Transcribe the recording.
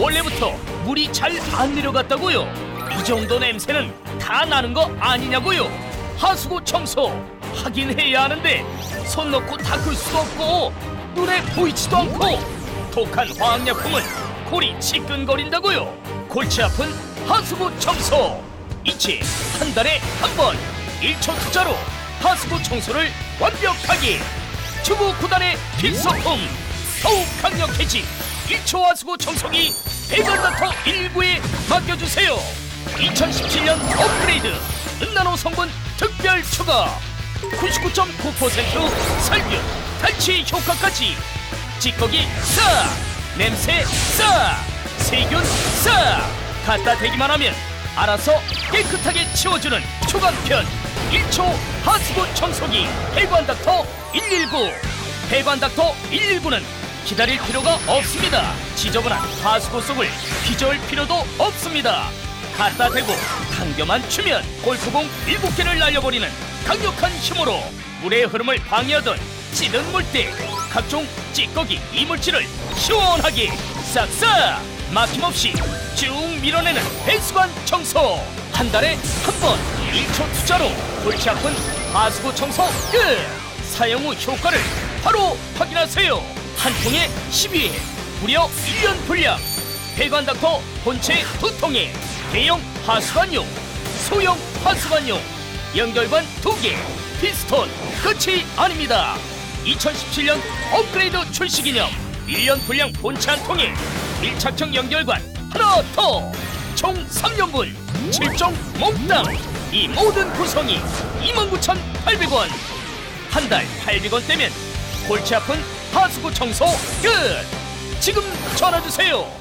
원래부터 물이 잘 안 내려갔다고요? 이 정도 냄새는 다 나는 거 아니냐고요? 하수구 청소 하긴 해야 하는데 손 넣고 닦을 수도 없고 눈에 보이지도 않고 독한 화학약품은 골이 지끈거린다고요. 골치 아픈 하수구 청소 이치 한 달에 한번 1초 투자로 하수구 청소를 완벽하게 주부 구단의 필수품 더욱 강력해진 1초 하수구 청소기 대전닥터 119에 맡겨주세요. 2017년 업그레이드 은나노 성분 특별 추가 99.9% 살균 탈취 효과까지. 찌꺼기 싹 냄새 싹 세균 싹 갖다 대기만 하면 알아서 깨끗하게 치워주는 초강편 1초 하수구 청소기. 배관 닥터 119 배관 닥터 119는 기다릴 필요가 없습니다. 지저분한 하수구 속을 휘저을 필요도 없습니다. 갖다 대고 당겨만 추면 골프공 7개를 날려버리는 강력한 힘으로 물의 흐름을 방해하던 찌든 물때 각종 찌꺼기 이물질을 시원하게 싹싹 막힘없이 쭉 밀어내는 배수관 청소. 한 달에 한 번 1초 투자로 골치 아픈 하수구 청소 끝. 사용 후 효과를 바로 확인하세요 한 통에 12회 무려 1년 분량. 배관 닥터 본체 두 통에 대형 하수관용 소형 하수관용 연결관 두개 피스톤 끝이 아닙니다. 2017년 업그레이드 출시 기념 1년 분량 본체 한 통에 밀착형 연결관 하나 더 총 3년분 7종 몽땅. 이 모든 구성이 29,800원. 한 달 800원 떼면 골치 아픈 하수구 청소 끝! 지금 전화 주세요